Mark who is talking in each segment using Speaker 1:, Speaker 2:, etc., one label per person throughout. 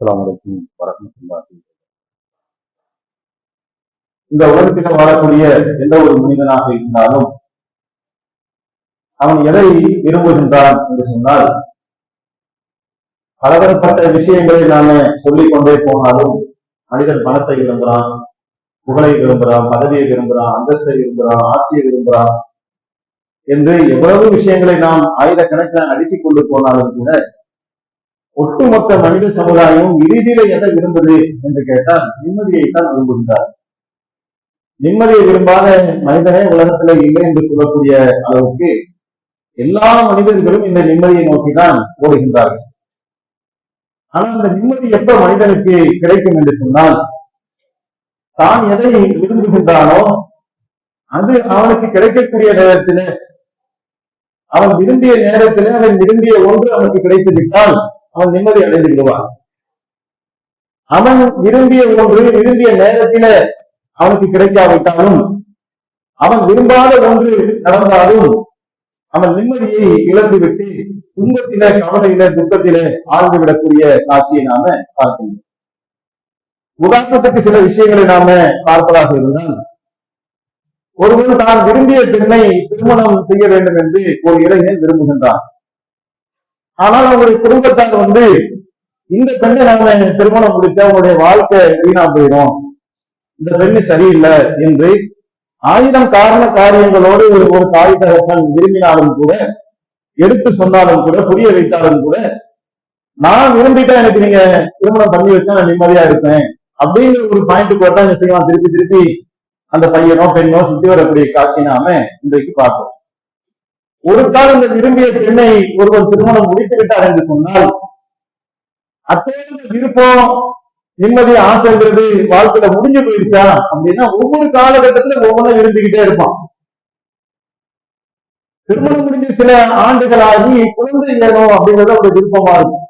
Speaker 1: அஸ்ஸலாமு அலைக்கும் வரஹ்மத்துல்லாஹி இந்த உலகத்தில் வாழக்கூடிய எந்த ஒரு மனிதனாக இருந்தாலும் அவன் எதை விரும்புகின்றான் என்று சொன்னால் பலதரப்பட்ட விஷயங்களை நாம சொல்லிக் கொண்டே போனாலும் மனிதன் பணத்தை விரும்புறான் புகழை விரும்புறான் பதவியை விரும்புறான் அந்தஸ்தை விரும்புறான் ஆட்சியை விரும்புறான் என்று எவ்வளவு விஷயங்களை நாம் ஆயிரக்கணக்கில் அடுக்கிக் கொண்டு போனாலும் கூட ஒட்டுமொத்த மனித சமுதாயம் இறுதியில எதை விரும்புது என்று கேட்டால் நிம்மதியைத்தான் விரும்புகிறார் நிம்மதியை விரும்பாத மனிதனே உலகத்துல இல்லை என்று சொல்லக்கூடிய அளவுக்கு எல்லா மனிதர்களும் இந்த நிம்மதியை நோக்கிதான் ஓடுகின்றார்கள். ஆனால் இந்த நிம்மதி எப்ப மனிதனுக்கு கிடைக்கும் என்று சொன்னால் தான் எதை விரும்புகின்றானோ அது அவனுக்கு கிடைக்கக்கூடிய நேரத்திலே அவன் விரும்பிய நேரத்திலே அவன் விரும்பிய ஒன்று அவனுக்கு கிடைத்து விட்டால் அவன் நிம்மதி அடைந்து விடுவான். அவன் விரும்பிய ஒன்று விரும்பிய நேரத்தில அவனுக்கு கிடைக்காவிட்டாலும் அவன் விரும்பாத ஒன்று நடந்தாலும் அவன் நிம்மதியை இழந்துவிட்டு துன்பத்தில கவலையில துக்கத்தில ஆழ்ந்து விடக்கூடிய காட்சியை நாம பார்க்கின்றோம். உதாரணத்துக்கு சில விஷயங்களை நாம பார்ப்பதாக இருந்தால் ஒருவன் தான் விரும்பிய பெண்ணை திருமணம் செய்ய வேண்டும் என்று ஒரு இளைஞன் விரும்புகின்றான். ஆனால் அவங்களுடைய குடும்பத்தார் வந்து இந்த பெண்ணை நாங்க திருமணம் முடிச்சா அவங்களுடைய வாழ்க்கை வீணா போயிடும் இந்த பெண்ணு சரியில்லை என்று ஆயிரம் காரண காரியங்களோடு ஒரு ஒரு தாய் தகப்பன் விரும்பினாலும் கூட எடுத்து சொன்னாலும் கூட புரிய வைத்தாலும் கூட நான் விரும்பிட்டா எனக்கு நீங்க திருமணம் பண்ணி வச்சா நான் நிம்மதியா இருப்பேன் அப்படிங்கிற ஒரு பாயிண்ட் போட்டா என்ன செய்வான் திருப்பி திருப்பி அந்த பையனோ பெண்ணோ சுத்தி வரக்கூடிய காட்சி நாம இன்றைக்கு பார்ப்போம். ஒரு காலம் இந்த விரும்பிய பெண்ணை ஒருவர் திருமணம் முடித்து விட்டார் என்று சொன்னால் அத்தோடு விருப்பம் நிம்மதி ஆசைங்கிறது வாழ்க்கையில முடிஞ்சு போயிடுச்சா? அப்படின்னா ஒவ்வொரு காலகட்டத்துல ஒவ்வொன்றும் விரும்பிக்கிட்டே இருப்பான். திருமணம் முடிஞ்சு சில ஆண்டுகளாகி குழந்தை வேணும் அப்படிங்கறத ஒரு விருப்பமா இருக்கும்.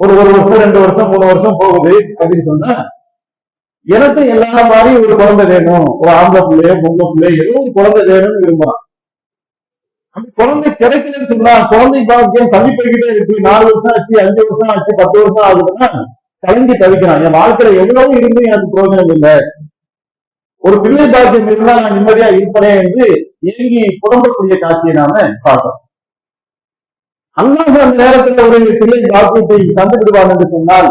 Speaker 1: ஒரு ஒரு வருஷம் ரெண்டு வருஷம் மூணு வருஷம் போகுது அப்படின்னு சொன்னா எனக்கு எல்லா மாதிரி ஒரு குழந்தை வேணும். ஒரு ஆம்பளை பிள்ளையோ பொம்பளை பிள்ளையோ ஏதோ ஒரு குழந்தை வேணும்னு விரும்புறான். குழந்தை கிடைக்கலன்னு சொன்னா குழந்தை பாக்கியம் தள்ளி போய்கிட்டே இருக்கு? நாலு வருஷம் ஆச்சு அஞ்சு வருஷம் ஆச்சு பத்து வருஷம் ஆகுதுன்னா கலங்கி தவிக்கிறான் என் வாழ்க்கையில எவ்வளவு இருந்து எனக்கு பிரயோஜனம் இல்லை? ஒரு பிள்ளை பாக்கியம் இருந்தா நான் நிம்மதியா இருப்பனே என்று இயங்கி புலம்பக்கூடிய காட்சியை நாம பார்க்கிறோம். அல்லாஹ் அந்த நேரத்துல ஒரு பிள்ளை பாக்கியத்தை தந்து விடுவான் என்று சொன்னால்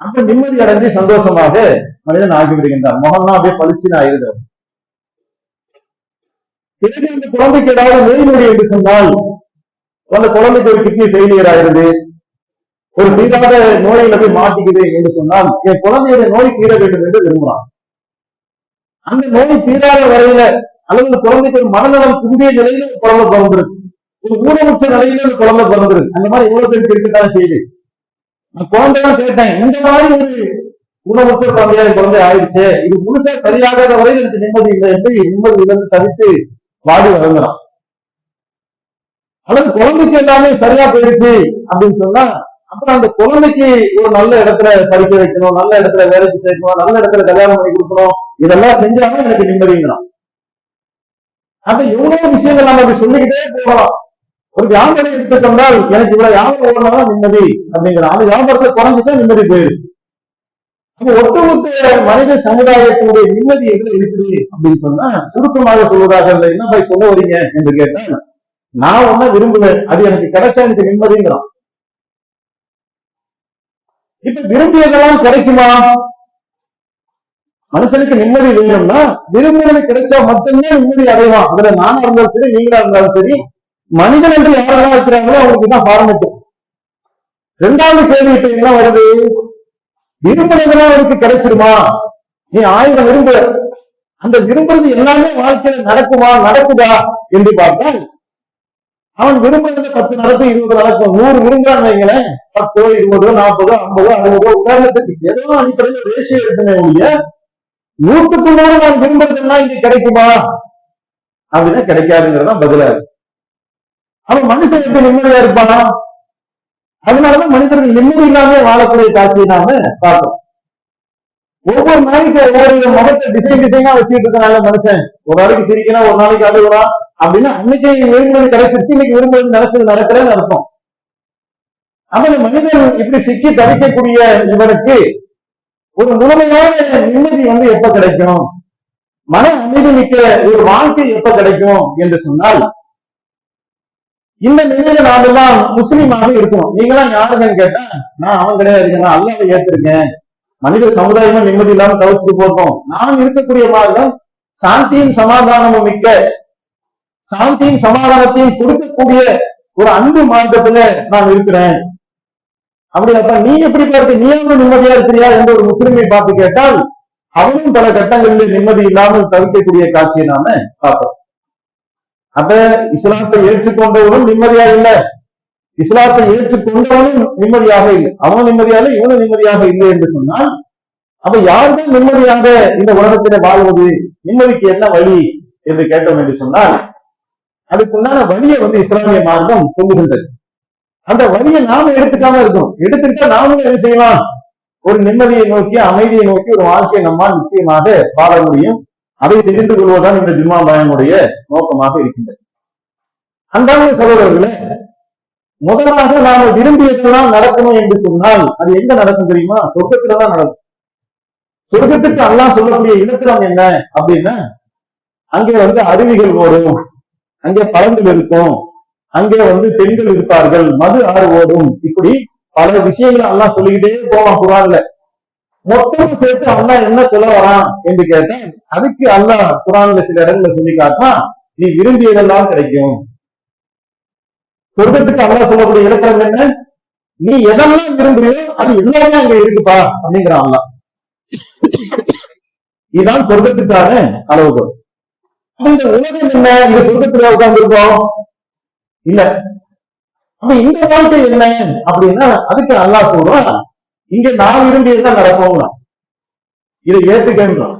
Speaker 1: அப்ப நிம்மதி அடைந்து சந்தோஷமாக மனிதன் ஆகிவிடுகின்றான். முகம்னா அப்படியே பளிச்சுன்னு ஆயிருது பிறகு அந்த குழந்தைக்கு ஏதாவது நோய் என்று சொன்னால் அந்த குழந்தைக்கு ஒரு கிட்னி ஃபெயிலியர் ஆயிருது ஒரு தீராத நோயில போய் மாட்டிக்குது என்று சொன்னால் என் குழந்தையுடைய நோய் தீர வேண்டும் என்று விரும்புகிறான். அந்த நோய் தீராத வரையில அல்லது குழந்தைக்கு ஒரு மனநலம் கும்பிய நிலையில ஒரு குழந்தை பிறந்துருது ஒரு ஊனமுற்ற நிலையில ஒரு குழந்தை பிறந்துருது அந்த மாதிரி இவ்வளவு பேருக்கு இருக்கத்தான் செய்யுது. நான் குழந்தை தான் கேட்டேன். இந்த மாதிரி ஒரு ஊனமுற்ற குழந்தையா என் குழந்தை ஆயிடுச்சு. இது முழுசா சரியாகாத வரையில் எனக்கு நிம்மதி இல்லை என்று நிம்மதி இழந்து தவித்து பாடி வளர்ந்துடும் ஆனா குழந்தைக்கு எல்லாமே சரியா போயிடுச்சு அப்படின்னு சொன்னா அப்புறம் அந்த குழந்தைக்கு ஒரு நல்ல இடத்துல படிக்க வைக்கணும் நல்ல இடத்துல வேலைக்கு சேர்க்கணும் நல்ல இடத்துல கல்யாணம் பண்ணி கொடுக்கணும் இதெல்லாம் செஞ்சாலும் எனக்கு நிம்மதிங்கிறான். அப்ப எவ்வளவு விஷயங்கள் நம்ம அப்படி சொல்லிக்கிட்டே போகலாம். ஒரு வியாபாரம் எடுத்துக்கொண்டால் எனக்கு இவ்வளவு வியாபாரம் ஓடலாம் நிம்மதி அப்படிங்கிறான். அந்த வியாபாரத்தை குறைஞ்சிட்டா நிம்மதி போயிருக்கு ஒட்டுமொத்த மனித சமுதாயத்தினுடைய நிம்மதி எதுல இருக்குது அப்படின்னு சொன்னா சுருக்கமாக சொல்வதாக இருந்தா என்ன போய் சொல்ல வரீங்க என்று கேட்டா நான் ஒன்ன விரும்புவேன் அது எனக்கு கிடைச்சா எனக்கு நிம்மதிங்கிறான். இப்ப விரும்பியதெல்லாம் கிடைக்குமா? மனுஷனுக்கு நிம்மதி வேணும்னா விரும்பினது கிடைச்சா மட்டும்தான் நிம்மதி அடைவான். அதுல நானா இருந்தாலும் சரி நீங்களா இருந்தாலும் சரி மனிதன் என்று யாரெல்லாம் இருக்கிறாங்களோ அவங்களுக்கு தான் ஃபார்மெட் ரெண்டாவது கேள்வி இப்ப என்ன வருது? விரும்பினதெல்லாம் அவருக்கு கிடைச்சிருமா? நீ ஆயிரம் விரும்பு அந்த விரும்புறது எல்லாமே வாழ்க்கையில நடக்குமா நடக்குதா என்று பார்த்தால் அவன் விரும்புறது பத்து நடக்கும் இருபது நடக்கும். நூறு விரும்புறான்னு வைங்களேன். பத்தோ இருபதோ நாற்பதோ ஐம்பதோ அறுபதோ உதாரணத்துக்கு ஏதோ அடிப்படையில் ரேஷியோ இருக்குமே ஒழிய நூற்றுக்கு நூறு நான் விரும்புறதெல்லாம் இங்க கிடைக்குமா? அப்படின்னா கிடைக்காதுங்கிறதான் பதிலா இருக்கு. அவன் மனுஷன் எப்படி நிம்மதியா இருப்பானா? அதனாலதான் மனிதர்கள் நிம்மதி இல்லாம வாழக்கூடிய காட்சியை நாம பார்க்கணும். ஒவ்வொரு நாளைக்கு ஒவ்வொரு முகத்தை டிசைன் டிசைனா வச்சுட்டு இருக்கனால மனுஷன். ஒரு நாளைக்கு சிரிக்கணும் ஒரு நாளைக்கு அழுகுறான் அப்படின்னா அன்னைக்கு விரும்புவது கிடைச்சிருச்சு இன்னைக்கு விரும்புவது நினைச்சது நடக்கிறேன்னு அர்த்தம். அப்ப இந்த மனிதன் இப்படி சிக்கி தவிக்கக்கூடிய இவனுக்கு ஒரு முழுமையான நிம்மதி வந்து எப்ப கிடைக்கும்? மன அமைதி மிக்க ஒரு வாழ்க்கை எப்ப கிடைக்கும் என்று சொன்னால் இந்த நிலையில நாமெல்லாம் முஸ்லீமாக இருக்கணும். நீங்களாம் யாருன்னு கேட்டா நான் அவன் கிடையாது நான் அல்லாவை ஏத்திருக்கேன் மனித சமுதாயமும் நிம்மதி இல்லாம தவிச்சுட்டு போட்டோம் நான் இருக்கக்கூடிய மார்க்கம் சாந்தியும் சமாதானமும் மிக்க சாந்தியும் சமாதானத்தையும் கொடுக்கக்கூடிய ஒரு அன்பு மார்க்கத்துல நான் இருக்கிறேன். அப்படி அப்ப நீ எப்படி பார்த்து நீ அவங்க நிம்மதியா இருக்கிறியா என்று ஒரு முஸ்லிமை பார்த்து கேட்டால் அவனும் பல கட்டங்களில் நிம்மதி இல்லாமல் தவிக்கக்கூடிய காட்சியை நாம பார்ப்போம். அப்ப இஸ்லாத்தை ஏற்றுக்கொண்டவனும் நிம்மதியா இல்லை. இஸ்லாத்தை ஏற்றுக்கொண்டவனும் நிம்மதியாக இல்லை. அவனும் நிம்மதியாக இல்லை இவனும் நிம்மதியாக இல்லை என்று சொன்னால் அப்ப யார்தான் நிம்மதியாக இந்த உலகத்தில வாழ்வது? நிம்மதிக்கு என்ன வழி என்று கேட்டோம் என்று சொன்னால் அதுக்குண்டான வழியை வந்து இஸ்லாமிய மார்க்கம் சொல்லுகின்றது. அந்த வழியை நாம எடுத்துக்காம இருக்கோம் எடுத்துக்கிட்டா நாமும் என்ன செய்யலாம்? ஒரு நிம்மதியை நோக்கி அமைதியை நோக்கி ஒரு வாழ்க்கையை நம்மால் நிச்சயமாக வாழ முடியும். அதை தெரிந்து கொள்வதுதான் இந்த ஜும்மா பயனுடைய நோக்கமாக இருக்கின்றது. அன்றாட சகோதரர்களே முதலாக நாம விரும்பியதெல்லாம் நடக்கணும் என்று சொன்னால் அது எங்க நடக்கும் தெரியுமா? சொர்க்கத்துலதான் நடக்கும். சொர்க்கத்துக்கு அல்லாஹ் சொல்லக்கூடிய இலக்கணம் என்ன அப்படின்னா அங்கே வந்து அருவிகள் ஓடும் அங்கே பழங்கள் இருக்கும் அங்கே வந்து பெண்கள் இருப்பார்கள் மது ஆறு ஓடும் இப்படி பல விஷயங்களை எல்லாம் சொல்லிக்கிட்டே போவான் குரான்ல. மொத்தமும் சேர்த்து அண்ணா என்ன சொல்ல வரான் என்று கேட்டேன். அதுக்கு அல்லாஹ் குரான்ல சில இடங்களை சொல்லி காட்டுறான். நீ விரும்பியதெல்லாம் கிடைக்கும். சொர்க்கத்துக்கு அல்லா சொல்லக்கூடிய இலக்கணம் என்ன? நீ எதெல்லாம் விரும்புறியோ அது எல்லாமே அங்க இருக்குப்பா அப்படிங்கிறான் இதுதான் சொர்க்கத்துக்கான அளவுகள் இந்த உலகம் என்ன? இந்த சொர்க்கத்துல உட்கார்ந்துருக்கோம். இல்ல. அப்ப இந்த வாழ்க்கை என்ன? அப்படின்னா அதுக்கு அல்லாஹ் சொல்றான். இங்க நான் விரும்பியதுதான் நடக்கும் இதை ஏத்துக்கன்றான்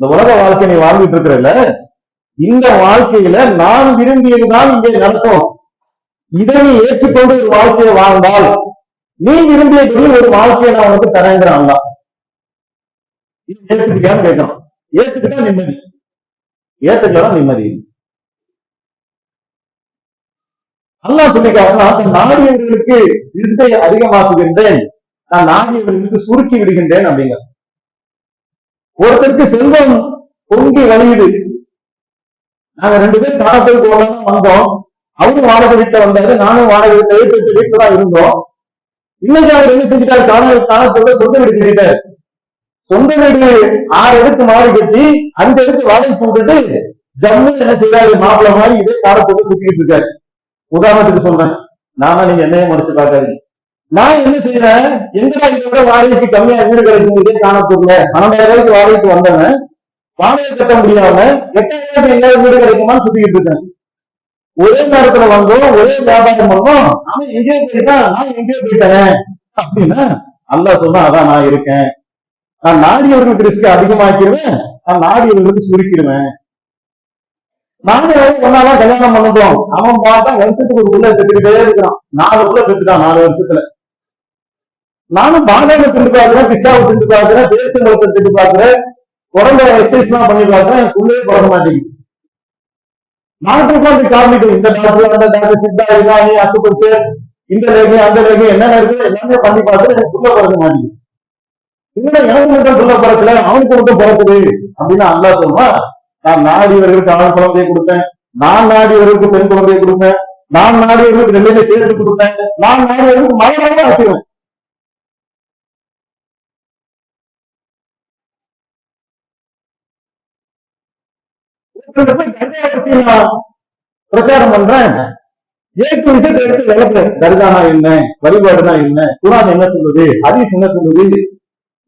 Speaker 1: இந்த உலக வாழ்க்கை நீ வாழ்ந்துட்டு இருக்கிறல இந்த வாழ்க்கையில நான் விரும்பியதுதான் இங்கே நடக்கும். இதை நீ ஏற்றுக்கொண்டு ஒரு வாழ்க்கையை வாழ்ந்தால் நீ விரும்பியபடி ஒரு வாழ்க்கையை நான் உனக்கு தரேங்கிறான் அல்லாஹ். இது ஏத்துக்கிட்டான்னு கேட்கணும். ஏத்துக்கிட்டா நிம்மதி. ஏத்துக்கலாம் நிம்மதி. அல்லா சொல்லிக்காரனா தன் நாடியவர்களுக்கு அதிகமாக்குகின்றேன். நான் நாடியவர்களுக்கு சுருக்கி விடுகின்றேன் அப்படிங்கிற ஒருத்தருக்கு செல்வம் பொங்கி வழியுது. நாங்க ரெண்டு பேரும் காலத்தில் போகலாம் வந்தோம். அவரும் வாடகை வீட்டுல வந்தாரு நானும் வாடகை வீட்டுல வீட்டு வீட்டுல தான் இருந்தோம். இன்னைக்கு அவர் என்ன செஞ்சுட்டாரு? கால காலத்தோட சொந்த வீடு கட்டிட்டாரு. சொந்த வீடு ஆறு எடுத்து மாடி கட்டி அந்த எடுத்து வாடகை போட்டுட்டு ஜம்மு என்ன செய்யறாரு மாப்பிள்ள மாதிரி இதே காலத்தோட சுத்திட்டு இருக்காரு. உதாரணத்துக்கு சொல்றேன். நானா நீங்க என்னைய முடிச்சு பார்க்காதீங்க. நான் என்ன செய்யறேன் எங்கடா இதை விட வாடகைக்கு கம்மியா வீடு கிடைக்கும் இதே காணப்படல பன்னெண்டாயிரம் ரூபாய்க்கு வாடகைக்கு வந்தவன் வாடகை கட்ட முடியாம எட்டாயிரம் எங்கேயாவது வீடு கிடைக்குமான்னு சுத்திக்கிட்டு இருக்கேன். ஒரே நேரத்துல வந்தோம் ஒரே வியாபாரம் பண்ணோம். அவன் எங்கேயோ போயிட்டான் நான் எங்கேயோ போயிட்டேன். அப்படின்னா அல்லாஹ் சொன்னா அதான் நான் இருக்கேன். நான் நாடியவர்களுக்கு ரிஸ்க் அதிகமாக்கிடுவேன். நான் நாடியவர்களுக்கு சுருக்கிடுவேன். நானும் ஒன்னாலாம் கல்யாணம் பண்ணப்போம் அவன் பார்த்தா வருஷத்துக்கு ஒரு உள்ள பெற்றுக்கிட்டே இருக்கிறான். நாலு உள்ள பெற்றுட்டான் நாலு வருஷத்துல. நானும் பாண்டாவை திண்டு பாக்குறேன் பிஸ்தாவை திண்டு பாக்குறேன் பேச்சம்பழத்தை திண்டு பாக்குறேன் உடம்ப எக்ஸசைஸ் எல்லாம் பண்ணி பாக்குறேன் எனக்கு உள்ளே பிறக்க மாட்டேங்குது. நாட்டுக்கு காமிக்கும் இந்த டாக்டர் அந்த டாக்டர் சித்தா யுனானி பச்சை இந்த ரேகை அந்த ரேகை என்னென்ன இருக்கு எல்லாமே பண்ணி பார்த்து எனக்கு உள்ள பிறக்க மாட்டேங்குது. இல்லை எனக்கு மட்டும் புள்ள பிறக்கல அவனுக்கு மட்டும் பிறக்குது அப்படின்னு அல்லா சொல்லுவா நான் நாடியவர்களுக்கு ஆண் குழந்தையை கொடுப்பேன் நான் நாடியவர்களுக்கு பெண் குழந்தையை கொடுப்பேன் நான் நாடியவர்களுக்கு ரெண்டுமே சேர்த்து கொடுப்பேன் நான் நாடியவர்களுக்கு மரணமாக ஆக்குவேன் ஆசிவேன் கர்காவை பத்தி நான் பிரச்சாரம் பண்றேன். ஏ டு விசிட் எடுத்து விளக்குறேன் தர்கானா என்ன? வழிபாடுனா என்ன? குரான் என்ன சொல்லுது? ஹதீஸ் என்ன சொல்லுது?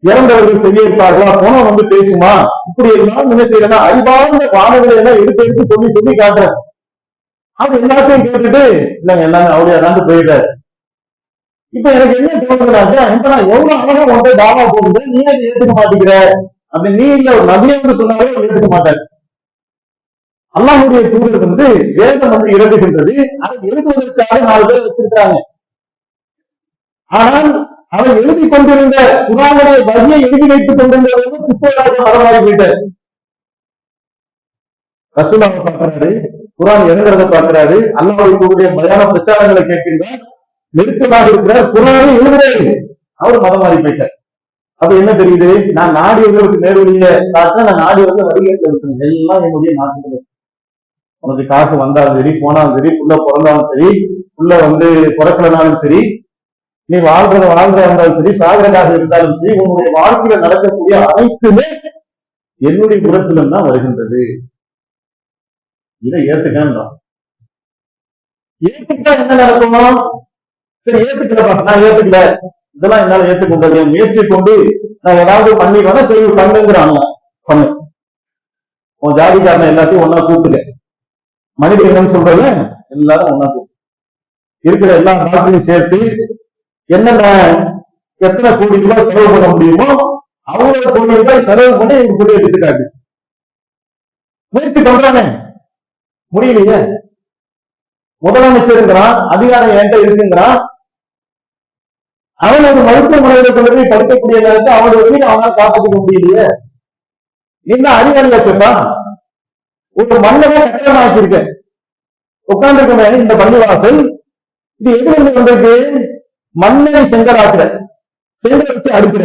Speaker 1: இறந்தவர்கள் செய்யிருப்பார்களா போனோம் வந்து பேசுமா? இப்படி எல்லாம் என்ன செய்யறேன்னா அறிவார்ந்த வானங்களை எல்லாம் எடுத்து எடுத்து சொல்லி சொல்லி காட்டுறேன். அது எல்லாத்தையும் கேட்டுட்டு இல்லைங்க எல்லாமே அவளையா தான் போயிட்டாரு. இப்ப எனக்கு என்ன தோணுதுனாக்கா இப்ப நான் எவ்வளவு அழகா உன்ட்ட தாவா போகுது நீ அதை ஏத்துக்க மாட்டேங்கிற. அப்படி நீ இல்ல ஒரு நபியா சொன்னாலே அவர் ஏத்துக்க மாட்டாரு அல்லாஹுடைய தூதர் வந்து வேதம் வந்து எழுதுகின்றது. அதை எழுதுவதற்காக நாலு பேர் வச்சிருக்காங்க ஆனால் அதை எழுதி கொண்டிருந்த குரானுடைய வரியை எழுதி வைத்துக் கொண்டிருந்தவர் வந்து கிறிஸ்தவராக மதமாறி போயிட்டார். ரசூலாவை பார்க்கிறாரு குரான் எழுதுறத பார்க்கிறாரு அல்லாஹுடைய தூதருடைய பயான பிரச்சாரங்களை கேட்கின்றார். நெருக்கமாக இருக்கிறார் குரானை எழுதுறாரு அவர் மதம் மாறி போயிட்டார். அப்ப என்ன தெரியுது? நான் நாடியவர்களுக்கு நேர்வழிய காட்ட நான் நாடியவர்கள் வழிகேட்டு எல்லாம் என்னுடைய நாட்டுகள் உனக்கு காசு வந்தாலும் சரி போனாலும் சரி உள்ள பிறந்தாலும் சரி உள்ள வந்து பிறக்கலனாலும் சரி நீ வாழ்றத வாழ்ந்தா இருந்தாலும் சரி சாகரதாக இருந்தாலும் சரி உன்னுடைய வாழ்க்கையில நடக்கக்கூடிய அனைத்துமே என்னுடைய புறத்திலும் தான் வருகின்றது. இதை ஏத்துக்கணும் ஏத்துக்கிட்டா என்ன நடக்கும்? சரி ஏத்துக்கலப்பா நான் ஏத்துக்கல. இதெல்லாம் என்னால ஏத்துக்க முடியாது. என் முயற்சியை கொண்டு நான் ஏதாவது பண்ணி வேணா சரி பண்ணுங்கிறாங்க பண்ணு. உன் ஜாதிக்காரனை எல்லாத்தையும் ஒன்னா கூப்பிடுங்க மனிதன் என்னன்னு சொல்றது எல்லாரும் ஒன்னா இருக்கிற எல்லா நாட்டையும் சேர்த்து என்னென்ன எத்தனை கோடி ரூபாய் செலவு பண்ண முடியுமோ அவ்வளவு கோடி ரூபாய் செலவு பண்ணி எங்க கூட எடுத்துக்காட்டு முயற்சி பண்றானே. முடியலையே. முதலமைச்சருங்கிறான் அதிகாரம் என்கிட்ட இருக்குங்கிறான். அவன் ஒரு மருத்துவமனையில கொண்டு போய் படிக்கக்கூடிய நேரத்தை அவனோட வீடு அவனால காப்பாற்றிக்க முடியலையே. என்ன அறிவாளி வச்சிருக்கான் ஒரு மண்ணவே கட்டணமாக்கி இருக்க உட்கார்ந்துருக்க இந்த பள்ளிவாசல் இது எது வந்து வந்திருக்கு? மண்ணை செங்கலாக்குற செங்கல் வச்சு அடுக்கிற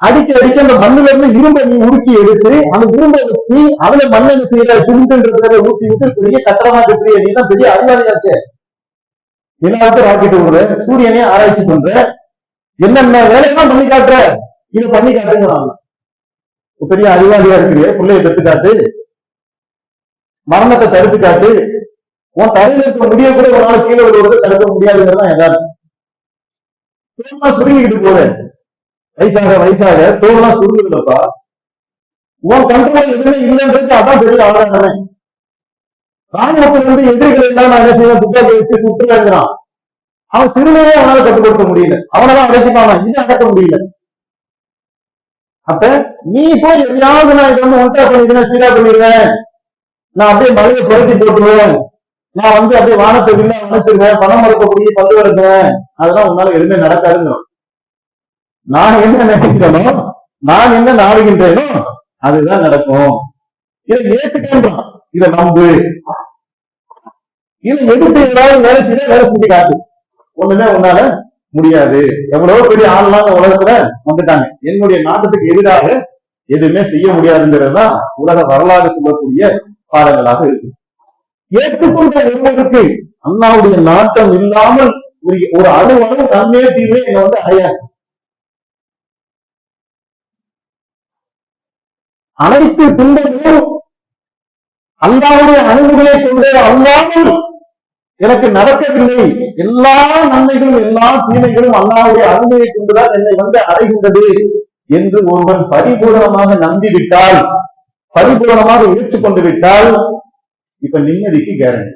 Speaker 1: அடிக்க அடிக்க அந்த மண்ணுல இருந்து இரும்பை நீ உருக்கி எடுத்து அந்த இரும்பை வச்சு அதுல மண்ணை செய்யற சுருண்டுன்றத ஊத்தி விட்டு பெரிய கட்டடமா கட்டுறிய நீ தான் பெரிய அறிவாளியாச்சே. எல்லாருக்கும் ராக்கெட் விடுற சூரியனே ஆராய்ச்சி பண்ற. என்னென்ன வேலையெல்லாம் பண்ணி காட்டுற? இதை பண்ணி காட்டுங்க பெரிய அறிவாளியா இருக்கிறிய பிள்ளைய பெத்து காட்டு. மரணத்தை தடுத்து காட்டு. உன் தலையில இருக்க முடிய கூட ஒரு நாள் கீழே விடுவதை தடுக்க முடியாதுங்கிறது தான் எல்லாரும் தோலா சுருங்கிட்டு போகுது வயசாக வயசாக தோலா சுருங்குதுலப்பா. உன் கண்ட்ரோல் எதுவுமே இல்லைன்றது அதான் பெரிய ஆதாரமே. ராணுவத்தில் இருந்து எதிரிகள் எல்லாம் நான் என்ன செய்வேன்? துப்பாக்கி வச்சு சுற்றுலாங்கிறான் அவன் சிறுமையே அவனால கட்டுப்படுத்த முடியல. அவனதான் அடைச்சிப்பானா இது அடக்க முடியல. அப்ப நீ போய் எதையாவது நான் இதை வந்து ஒன்றா பண்ணிடுவேன் சீரா பண்ணிடுவேன்? நான் அப்படியே மழையை புரட்டி போட்டுருவேன். நான் வந்து அப்படியே வானத்தை விண்ணா நினைச்சிருவேன். பணம் மறக்கக்கூடிய பல்லு வளர்க்கிறேன் அதெல்லாம் உன்னால எதுவுமே நடக்காதுங்கிறோம் நான் என்ன நினைக்கிறேனோ நான் என்ன நாடுகின்றேனோ அதுதான் நடக்கும். இதை ஏற்றுக்கின்றான் இதை நம்பு. இதை எடுத்து ஏதாவது வேலை செய்ய வேலை செஞ்சு காட்டு. ஒண்ணுமே உன்னால முடியாது. எவ்வளவு பெரிய ஆள்லாம் உலகத்துல வந்துட்டாங்க. என்னுடைய நாட்டத்துக்கு எதிராக எதுவுமே செய்ய முடியாதுங்கிறது தான் உலக வரலாறு சொல்லக்கூடிய பாடங்களாக இருக்கும் ஏற்றுக்கொண்ட ஒருவருக்கு அண்ணாவுடைய நாட்டம் இல்லாமல் ஒரு ஒரு அணு நன்மையே தீர்வே என்ன வந்து அடையாது. அனைத்து துன்பங்களும் அல்லாவுடைய அணுகுகளை கொண்டு அல்லாமல் எனக்கு நடக்கவில்லை. எல்லா நன்மைகளும் எல்லா தீமைகளும் அல்லாவுடைய அனுமதியை கொண்டுதான் என்னை வந்து அடைகின்றது என்று ஒருவன் பரிபூர்ணமாக நம்பிவிட்டால் பரிபூர்ணமாக கொண்டு விட்டால் இப்ப நிம்மதிக்கு கேரண்டி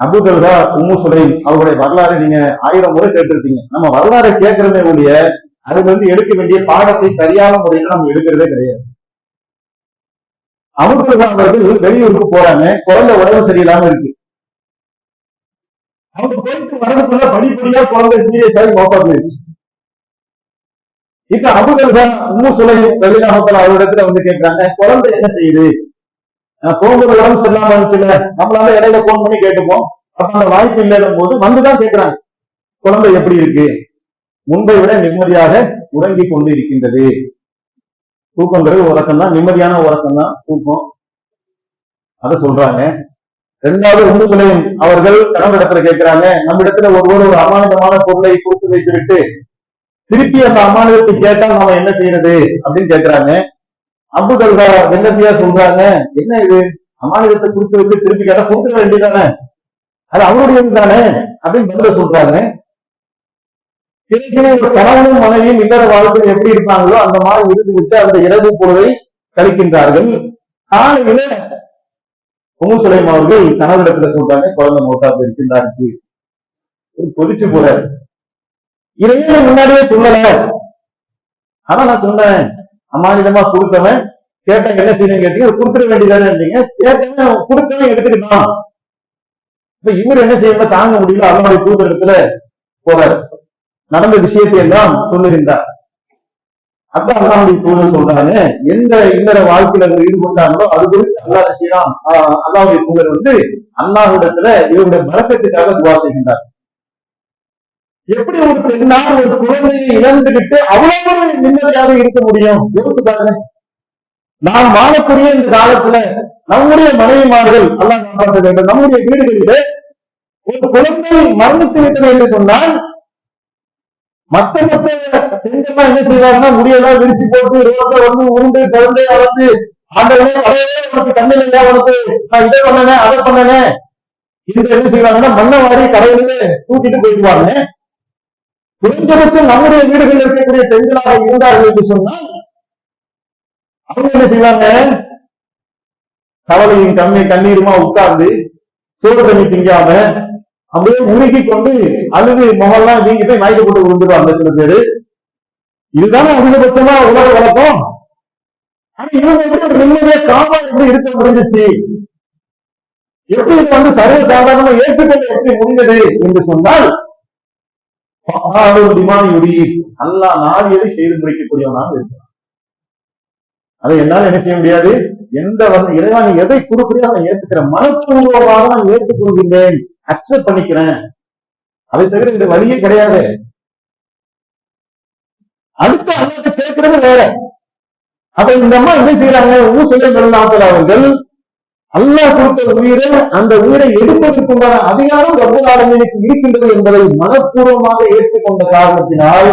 Speaker 1: அபுதல்கா உம்மு சுலைம் அவருடைய வரலாறு நீங்க ஆயிரம் முறை கேட்டிருப்பீங்க. நம்ம வரலாறை கேட்கிறதே ஒழிய அது வந்து எடுக்க வேண்டிய பாடத்தை சரியான முறையில் நம்ம எடுக்கிறதே கிடையாது. அபுதல்கா அவர்கள் வெளியூருக்கு போறாங்க குழந்தை உடம்பு சரியில்லாம இருக்கு. அவங்க போயிட்டு வரதுக்குள்ள படிப்படியா குழந்தை சீரியஸாக ஆகி மோப்பா போயிருச்சு இப்ப அபுதல்கா உம்மு சுலைம் வெளிநாமத்தில் அவரிடத்துல வந்து கேட்கிறாங்க குழந்தை என்ன செய்யுது? போகும்போது உடம்பு சரியில்லாம இருந்துச்சுல நம்மளால இடையில போன் பண்ணி கேட்டுப்போம். அப்ப அந்த வாய்ப்பு இல்லாத போது வந்துதான் கேட்கிறாங்க குழந்தை எப்படி இருக்கு? முன்பை விட நிம்மதியாக உறங்கி கொண்டு இருக்கின்றது தூக்கங்கிறது உறக்கம் தான் நிம்மதியான உறக்கம் தான் தூக்கம். அதை சொல்றாங்க. ரெண்டாவது உண்டு சுலைம் அவர்கள் கணவரிடத்துல கேட்கிறாங்க நம்ம இடத்துல ஒருவர் ஒரு அமானிதமான பொருளை கொடுத்து வைத்துவிட்டு திருப்பி அந்த அமானுக்கு கேட்டா நாம என்ன செய்யறது அப்படின்னு கேட்கிறாங்க. அபுதல்கா வெள்ளத்தியா சொல்றாங்க. என்ன இது? அமானுகத்தை கொடுத்து வச்சு திருப்பி கேட்டா கொடுத்துக்க வேண்டியதானே அது அவருடையது தானே? அப்படின்னு பதில சொல்றாங்க. ஏற்கனவே ஒரு கணவனும் மனைவியும் இல்லற வாழ்க்கை எப்படி இருப்பாங்களோ அந்த மாதிரி இருந்து விட்டு அந்த இரவு பொழுதை கழிக்கின்றார்கள். காலையில உமு சுலைம் அவர்கள் கணவரிடத்துல சொல்றாங்க குழந்தை மோட்டா போயிருச்சு இருக்கு கொதிச்சு போறாரு. இதையே முன்னாடியே சொல்லல. ஆனா நான் சொன்னேன். அமானிதமா கொடுத்தவன் கேட்டேன் என்ன செய்யணும் கேட்டீங்க கொடுத்துட வேண்டியதானே இருந்தீங்க. கேட்டவன் கொடுத்தவன் எடுத்துக்கிட்டான். இப்ப இவர் என்ன செய்யணும் தாங்க முடியல அவனுடைய தூதரத்துல போறாரு. நடந்த விஷயத்தை எல்லாம் சொல்லியிருந்தார். அப்ப அல்லாவுடைய தூதர் சொல்றாங்க எந்த இன்னர வாழ்க்கையில ஈடுபட்டாங்களோ அது குறித்து அல்லாஹ் செய்யலாம் அல்லாவுடைய தூதர் வந்து அல்லாஹ்விடத்துல இவருடைய பலக்கத்துக்காக துவா செய்கின்றார். எப்படி ஒரு பெண்ணால் ஒரு குழந்தையை இழந்துகிட்டு அவ்வளவு நிம்மதியாக இருக்க முடியும்? யோசிச்சு பாருங்க நாம் வாழக்கூடிய இந்த காலத்துல நம்முடைய மனைவிமார்கள் எல்லாம் காப்பாற்ற வேண்டும். நம்முடைய வீடுகளிலே ஒரு குழந்தை மரணித்து விட்டது என்று சொன்னால் மத்த மத்த பெண்கள்லாம் என்ன செய்வாங்கன்னா முடியெல்லாம் விரிச்சு போட்டு ரோட்ல வந்து உருண்டு குழந்தை வளர்த்து ஆண்டவனே வரையவே உனக்கு கண்ணில் இல்லையா உனக்கு? நான் இதை பண்ணனே அதை பண்ணனே. என்று என்ன செய்வாங்கன்னா மண்ணை வாரி கடையிலே தூக்கிட்டு போயிடுவாங்க. குறைந்தபட்சம் நம்முடைய வீடுகளில் இருக்கக்கூடிய பெண்களாக இருந்தார்கள் என்று சொன்னால் அவங்க என்ன செய்வாங்க? கவலையும் கம்மி கண்ணீருமா உட்கார்ந்து சோறு தண்ணி திங்காம அப்படியே உருகி கொண்டு அழுது முகம்லாம் நீங்க போய் மயக்க போட்டு விழுந்துருவாங்க சில பேரு. இதுதானே அதிகபட்சமா உலக வழக்கம்? ஆனா இவங்க எப்படி ஒரு நிம்மதியா காமா எப்படி இருக்க முடிஞ்சிச்சு? எப்படி வந்து சர்வ சாதாரணமா ஏற்றுக்கொள்ள எப்படி முடிஞ்சது என்று சொன்னால் டிமானியுடி அல்லா நாடியதை செய்து முடிக்கக்கூடியவனாக இருக்கிறான். அதை என்னால் என்ன செய்ய முடியாது? எந்த வந்து இறைவா நீ எதை கொடுக்குறியோ அதை ஏத்துக்கிறேன் மனப்பூர்வமாக நான் ஏற்றுக்கொள்கின்றேன் அக்செப்ட் பண்ணிக்கிறேன். அதை தவிர இந்த வழியே கிடையாது. அடுத்து அல்லாட்ட கேட்கறது வேற. அப்ப இந்த அம்மா என்ன செய்யறாங்க ஊசலை பெருநாட்கள் அவர்கள் அல்லாஹ் கொடுத்த உயிரை அந்த உயிரை எடுப்பதற்குண்டான அதிகாரம் ரப்பலாளர்களுக்கு இருக்கின்றது என்பதை மனப்பூர்வமாக ஏற்றுக்கொண்ட காரணத்தினால்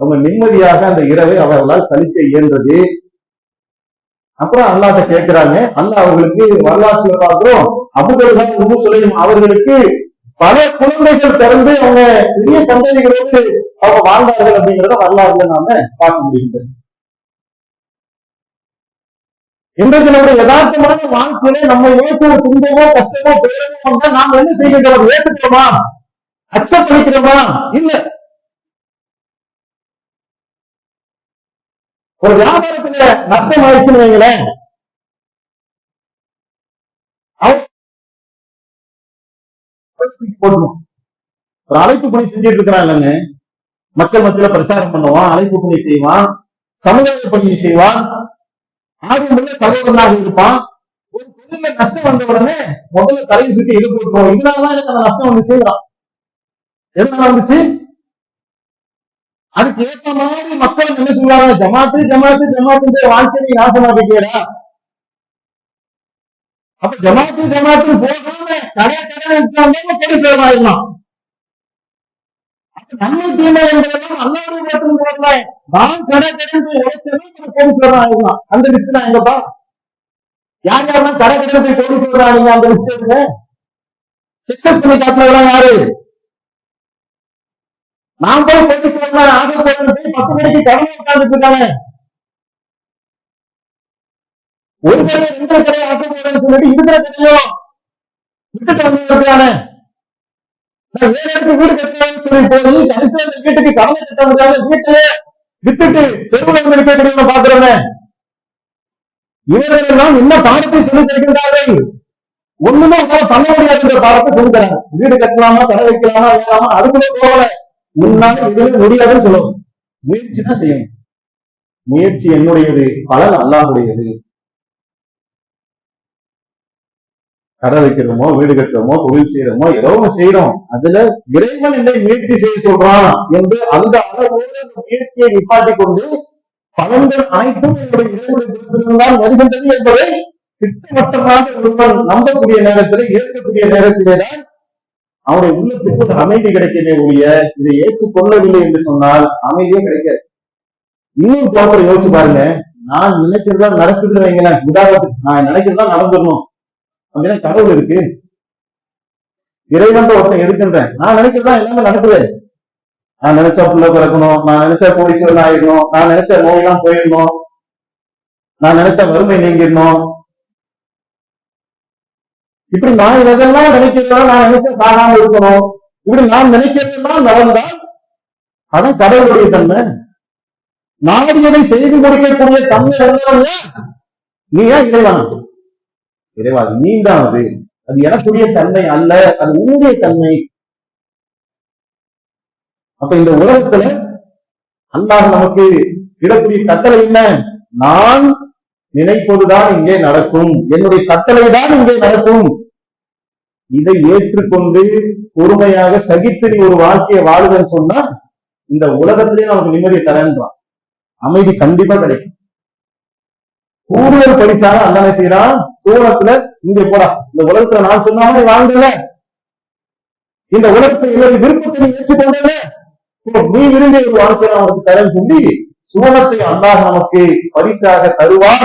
Speaker 1: அவங்க நிம்மதியாக அந்த இரவை அவர்களால் கழிக்க இயன்றது. அப்புறம் அல்லாட்ட கேட்கிறாங்க அல்லாஹ் அவர்களுக்கு வரலாற்றுல பார்க்கிறோம். அபுதல்தான் உபு சுலைம் அவர்களுக்கு பல குழந்தைகள் பிறந்து அவங்க பெரிய சந்ததிகளோடு அவங்க வாழ்ந்தார்கள் அப்படிங்கிறத வரலாறுல நாம பார்க்க முடிகின்றது. இன்றைக்கு நம்முடைய யதார்த்தமான வாழ்க்கையில நம்ம ஏற்ற ஒரு துன்பமோ கஷ்டமோ பேரமோ வந்தா நாம என்ன செய்கின்றோம் ஏற்றுக்கிறோமா? அக்செப்ட் பண்ணிக்கிறோமா? இல்ல. ஒரு வியாபாரத்துல நஷ்டம் ஆயிடுச்சுன்னு வைங்களேன் போடணும். ஒரு அழைப்பு பணி செஞ்சுட்டு இருக்கிறான் இல்லைங்க. மக்கள் மத்தியில பிரச்சாரம் பண்ணுவான் அழைப்பு பணி செய்வான் சமுதாய பணியை செய்வான். ஆர்வமுள்ள சகோதரனாக இருப்பான். ஒரு தொழில நஷ்டம் வந்த உடனே முதல்ல தலையை சுத்தி இது போட்டுருவோம் இதனாலதான் எனக்கு அந்த நஷ்டம் வந்துச்சு? எதனால வந்துச்சு? அதுக்கு ஏற்ற மாதிரி மக்கள் என்ன சொல்லுவாங்க? ஜமாத்து ஜமாத்து ஜமாத்து வாழ்க்கையை நாசமாக்கிட்டேடா. அப்ப ஜமாத்து ஜமாத்து போகாம கடை கடை உட்கார்ந்தாலும் ஆயிடலாம் நன்மை தீமை என்பதெல்லாம் அல்லாவுடைய மட்டும் போகல நான் கடை கடன் உழைச்சதும் கோடீஸ்வரன் ஆயிடலாம் அந்த லிஸ்ட் தான் எங்கப்பா யார் யாரெல்லாம் கடை கடன் போய் கோடீஸ்வரன் அந்த லிஸ்ட் எடுங்க சக்சஸ் பண்ணி காட்டினவெல்லாம் யாரு? நான் போய் கோடீஸ்வரன் ஆக போறேன் போய் பத்து மணிக்கு கடமை உட்கார்ந்துட்டு இருக்காங்க. ஒரு கடை ரெண்டு கடை ஆக்க போறேன்னு சொல்லிட்டு இருக்கிற கடையும் விட்டுட்டு வந்து இருக்கிறானே நான் வேற இடத்துக்கு வீடு கட்டலாம்னு சொல்லி போய் கடைசியில் அந்த வீட்டுக்கு கடமை கட்ட முடியாத வித்துட்டு தெருவில் வந்து இருக்கக்கூடிய பாக்குறவனே இவர்கள் எல்லாம் என்ன பாடத்தை சொல்லி தருகின்றார்கள்? ஒண்ணுமே உங்களால பண்ண முடியாதுன்ற பாடத்தை சொல்லி தராங்க. வீடு கட்டலாமா கடை வைக்கலாமா வேணாமா அதுக்குள்ள போகல. உன்னால எதுவுமே முடியாதுன்னு சொல்லணும் முயற்சி தான் செய்யணும். முயற்சி என்னுடையது பலன் அல்லாஹுடையது. கடை வைக்கிறோமோ வீடு கட்டுறோமோ தொழில் செய்யறோமோ ஏதோ ஒண்ணு செய்யறோம். அதுல இறைவன் என்னை முயற்சி செய்ய சொல்றான் என்று அந்த அளவோடு அந்த முயற்சியை நிப்பாட்டி கொண்டு பலன்கள் அனைத்தும் என்னுடைய இறைவனுடைய வருகின்றது என்பதை திட்டவட்டமாக ஒருவன் நம்பக்கூடிய நேரத்திலே ஏற்கக்கூடிய நேரத்திலே தான் அவனுடைய உள்ளத்துக்கு ஒரு அமைதி கிடைக்கவே ஒழிய இதை ஏற்றுக்கொள்ளவில்லை என்று சொன்னால் அமைதியே கிடைக்காது. இன்னும் போன்ற யோசிச்சு பாருங்க. நான் நினைக்கிறதா நடக்குதுன்னு வைங்களேன். உதாரணத்துக்கு நான் நினைக்கிறதா நடந்துடணும். அங்கதான் கடவுள் இருக்கு. இறைவன் ஒருத்தன் எடுக்கின்றேன். நான் நினைக்கிறதா எல்லாமே நடக்குது. நான் நினைச்சா புள்ள பிறக்கணும். நான் நினைச்சா கோடீஸ்வரன் ஆயிடணும். நான் நினைச்ச நோயெல்லாம் போயிடணும். நான் நினைச்ச வறுமை நீங்கிடணும். இப்படி நான் எதெல்லாம் நினைக்கிறதா நான் நினைச்ச சாகாம இருக்கணும். இப்படி நான் நினைக்கிறதெல்லாம் நடந்தால் அதான் கடவுளுடைய தன்மை. நாடியதை செய்து முடிக்கக்கூடிய தன்மை நீ ஏன் இறைவன்? இறைவா அது நீந்தான் அது அது எனக்குரிய தன்மை அல்ல அது உன்னுடைய தன்மை. அப்ப இந்த உலகத்துல அல்லாஹ் நமக்கு இடக்கூடிய கட்டளை என்ன? நான் நினைப்பதுதான் இங்கே நடக்கும். என்னுடைய கட்டளை தான் இங்கே நடக்கும். இதை ஏற்றுக்கொண்டு பொறுமையாக சகித்து நீ ஒரு வாழ்க்கையை வாழுதன்னு சொன்னா இந்த உலகத்திலேயே நமக்கு நிம்மதியை தரேன்றான். அமைதி கண்டிப்பா கிடைக்கும். கூடுதல் பரிசாக அண்ணனை செய்யறான் சூழத்துல இங்க போடா. இந்த உலகத்துல நான் சொன்ன மாதிரி வாழ்ந்தல இந்த உலகத்தை என்னுடைய விருப்பத்தை நீ ஏற்றுக்கொண்டல நீ விரும்பிய ஒரு வாழ்க்கையை நான் உனக்கு தரேன்னு சொல்லி சோழத்தை அல்லாஹ் நமக்கு பரிசாக தருவார்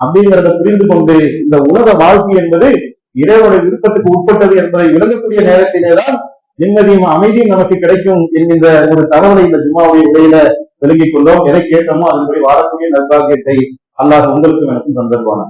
Speaker 1: அப்படிங்கிறத புரிந்து கொண்டு இந்த உலக வாழ்க்கை என்பது இறைவனுடைய விருப்பத்துக்கு உட்பட்டது என்பதை விளங்கக்கூடிய நேரத்திலேதான் நிம்மதியும் அமைதியும் நமக்கு கிடைக்கும் என்கின்ற ஒரு தகவலை இந்த ஜும்மாவுடைய உடையில விளங்கிக் கொண்டோம். எதை கேட்டோமோ அதன்படி வாழக்கூடிய நல்பாகியத்தை அல்லாஹ் உங்களுக்கும் எனக்கும் தந்தருவானா